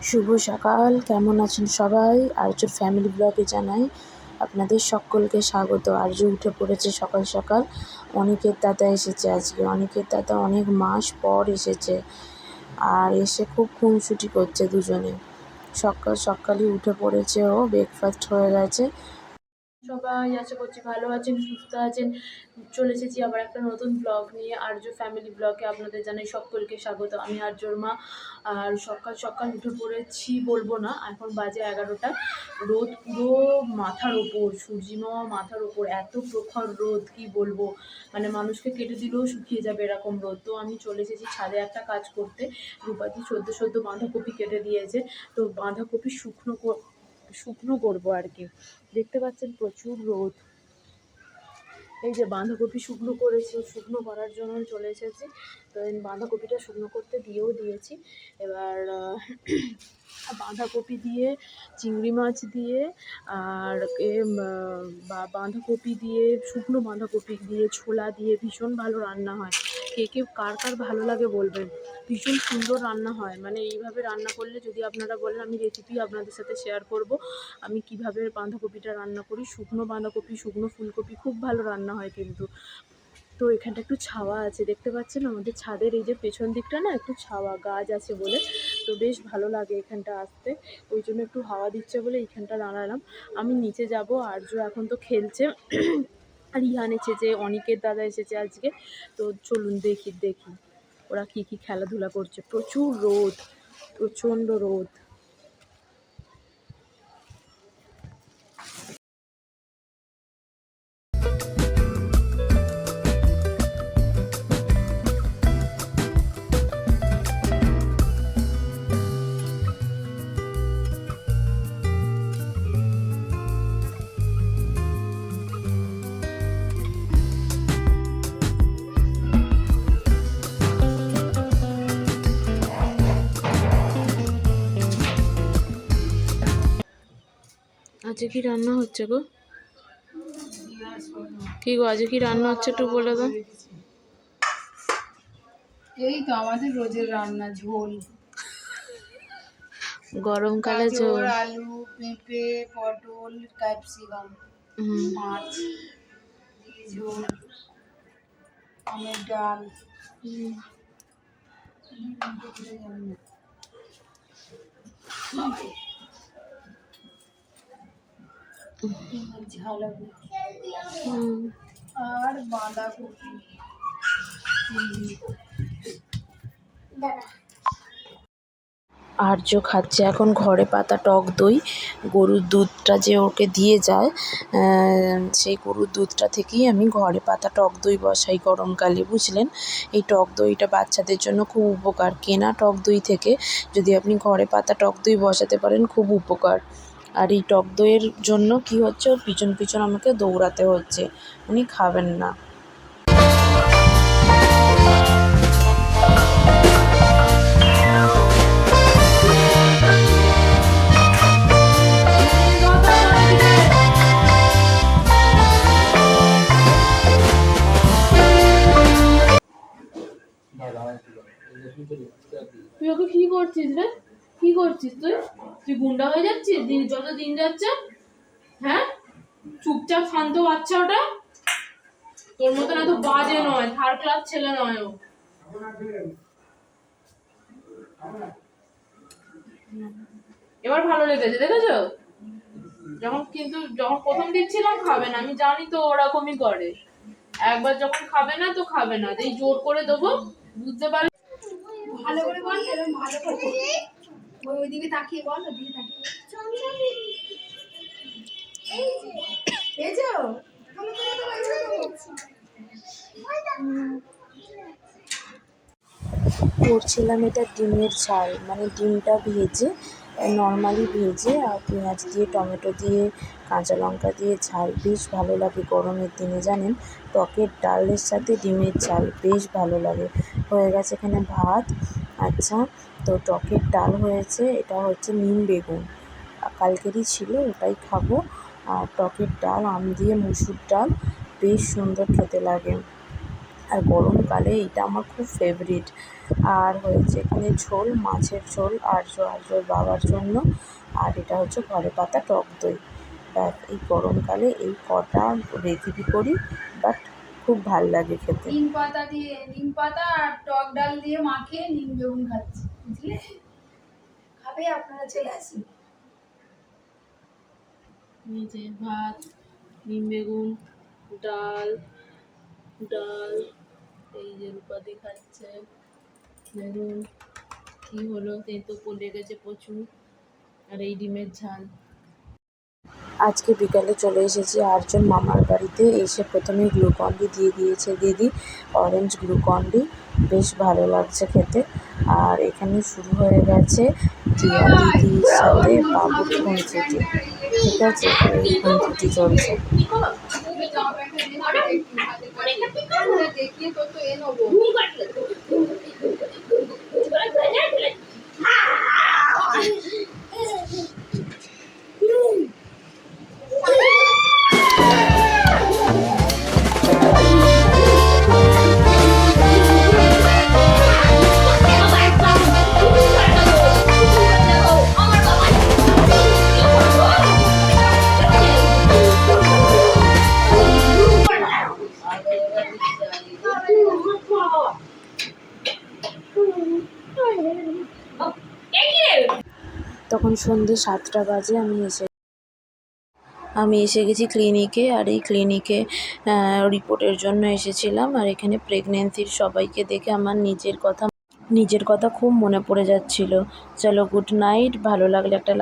শুভ সকাল, কেমন আছেন সবাই? আর্যর ফ্যামিলি ব্লগে জানাই আপনাদের সকলকে স্বাগত। আর্য উঠে পড়েছে সকাল সকাল। অনেকের দাদা এসেছে আজকে। অনেকের দাদা অনেক মাস পর এসেছে আর এসে খুব খুনসুটি করছে দুজনে। সকাল সকালই উঠে পড়েছে ও ব্রেকফাস্ট হয়ে গেছে। সবাই আশা করছি ভালো আছেন, সুস্থ আছেন। চলে এসেছি আবার একটা নতুন ব্লগ নিয়ে। আর্য ফ্যামিলি ব্লগে আপনাদের জানাই সকলকে স্বাগত। আমি আর্যর মা। আর সকাল সকাল উঠে পড়েছি বলব না, এখন বাজে এগারোটা। রোদ পুরো মাথার ওপর সূর্যি মামা মাথার ওপর, এত প্রখর রোদ, কি বলব? মানে মানুষকে কেটে দিলেও শুকিয়ে যাবে এরকম রোদ। তো আমি চলে এসেছি ছাদে একটা কাজ করতে। রূপাদি সদ্য সদ্য বাঁধাকপি কেটে দিয়েছে। তো বাঁধাকপি শুকনো শুকনো করব আর কি। দেখতে পাচ্ছেন প্রচুর রোদ। এই যে বাঁধাকপি শুকনো করেছি, শুকনো করার জন্য চলে এসেছি। তো বাঁধাকপিটা শুকনো করতে দিয়েও দিয়েছি। এবার বাঁধাকপি দিয়ে, চিংড়ি মাছ দিয়ে, আর এ বাঁধাকপি দিয়ে, শুকনো বাঁধাকপি দিয়ে, ছোলা দিয়ে ভীষণ ভালো রান্না হয়। কে কে কার কার ভালো লাগে বলবেন? ভীষণ সুন্দর রান্না হয়। মানে এইভাবে রান্না করলে যদি আপনারা বলেন, আমি রেসিপি আপনাদের সাথে শেয়ার করব। আমি কীভাবে বাঁধাকপিটা রান্না করি, শুকনো বাঁধাকপি, শুকনো ফুলকপি, খুব ভালো রান্না হয় কিন্তু। তো এখানটা একটু ছাওয়া আছে, দেখতে পাচ্ছেন? আমাদের ছাদের এই যে পেছন দিকটা না, একটু ছাওয়া গাছ আছে বলে। তো বেশ ভালো লাগে এখানটা আসতে। ওই জন্য একটু হাওয়া দিচ্ছে বলে এইখানটা দাঁড়ালাম। আমি নিচে যাব, আর্য এখন তো খেলছে। আর ইহান এসেছে অনিকের দাদা এসেছে আজকে। তো চলুন দেখি দেখি। ওরা কি কি খেলাধুলা করছে। প্রচুর রোদ, প্রচণ্ড রোদ। আজকে কি রান্না হচ্ছে গো? কি গো আজকে কি রান্না হচ্ছে একটু বলে দাও। এই তো আমাদের রোজের রান্না ঝোল। গরমকালে ঝোল। আলু পেঁপে পটল ক্যাপসিকাম মাছ ঝোল আমের ডাল। হুম। আর বাঁধাকপি। আর্য খাচ্ছে এখন ঘরে পাতা, টক দই। গরুর দুধটা যে ওকে দিয়ে যায় সেই গরুর দুধটা থেকেই আমি ঘরে পাতা, টক দই বসাই গরমকালে, বুঝলেন? এই টক দইটা বাচ্চাদের জন্য খুব উপকার। কেনা টক দই থেকে যদি আপনি ঘরে পাতা, টক দই বসাতে পারেন, খুব উপকার। আর এই টক দইয়ের জন্য কি হচ্ছে? ওর পিছন পিছন আমাকে দৌড়াতে হচ্ছে। উনি খাবেন না। তুই ওকে কি করছিস রে? কি করছিস তুই? তুই গুন্ডা হয়ে যাচ্ছিস? দিন যত দিন যাচ্ছে হ্যাঁ? চুপচাপ শান্ত বাচ্চা ওটা। তোর মতন এত বাজে নয় থার্ড ক্লাস ছেলে নয় ও। এবার ভালো লেগেছে, দেখেছ? যখন কিন্তু যখন প্রথম দিচ্ছিলাম খাবে না, আমি জানি তো ওরকমই করে। একবার যখন খাবে না, তো খাবে না। যেই জোর করে দেবো, বুঝতে পারে ভালো করে ভালো করে। ওই ওইদিকে তাকিয়ে বল তাকিয়ে করছিলাম এটা ডিমের ঝাল মানে ডিমটা ভেজে, নর্মালি ভেজে, আর পেঁয়াজ দিয়ে, টমেটো দিয়ে, কাঁচা লঙ্কা দিয়ে ঝাল, বেশ ভালো লাগে গরমের দিনে, জানেন? টকের ডালের সাথে ডিমের ঝাল বেশ ভালো লাগে। হয়ে গেছে এখানে ভাত আচ্ছা তো টকের ডাল হয়েছে, এটা হচ্ছে নিম বেগুন। কালকেরই ছিল, ওটাই খাব। আর টকের ডাল, আম দিয়ে মুসুর ডাল, বেশ সুন্দর খেতে লাগে। আর গরমকালে এটা আমার খুব ফেভারিট আর হয়েছে এখানে ঝোল, মাছের ঝোল, আর আর্যর বাবার জন্য। আর এটা হচ্ছে ঘরে পাতা টক দই। ব্যাস, এই গরমকালে এই কটা রেসিপি করি বাট খুব ভালো লাগে খেতে। নিম পাতা দিয়ে নিম পাতা আর টক ডাল দিয়ে মাখিয়ে নিম বেগুন খাচ্ছি বুঝলে? খাবে আপনারা চলে আসুন। নিচে ভাত নিম বেগুন ডাল ডাল এই যে রূপাদি খাচ্ছে বেগুন কি হলো? তেঁতো পড়ে গেছে প্রচুর। আর এই ডিমের ঝাল। আজকে বিকালে চলে এসেছি আটজন মামার বাড়িতে। এসে প্রথমে গ্লুকন্ডি দিয়ে দিয়েছে দিদি। অরেঞ্জ গ্লুকন্ডি, বেশ ভালো লাগছে খেতে। আর এখানে শুরু হয়ে গেছে টিয়া দিদির সাথে বাবুর খুঁজুটি ঠিক আছে, এই চলছে। তখন সন্ধে সাতটা বাজে, আমি এসে আমি এসে গেছি ক্লিনিকে আর এই ক্লিনিকে রিপোর্টের জন্য এসেছিলাম। আর এখানে প্রেগনেন্সির সবাইকে দেখে আমার নিজের কথা নিজের কথা খুব মনে পড়ে যাচ্ছিল। চলো গুড নাইট ভালো লাগলে একটা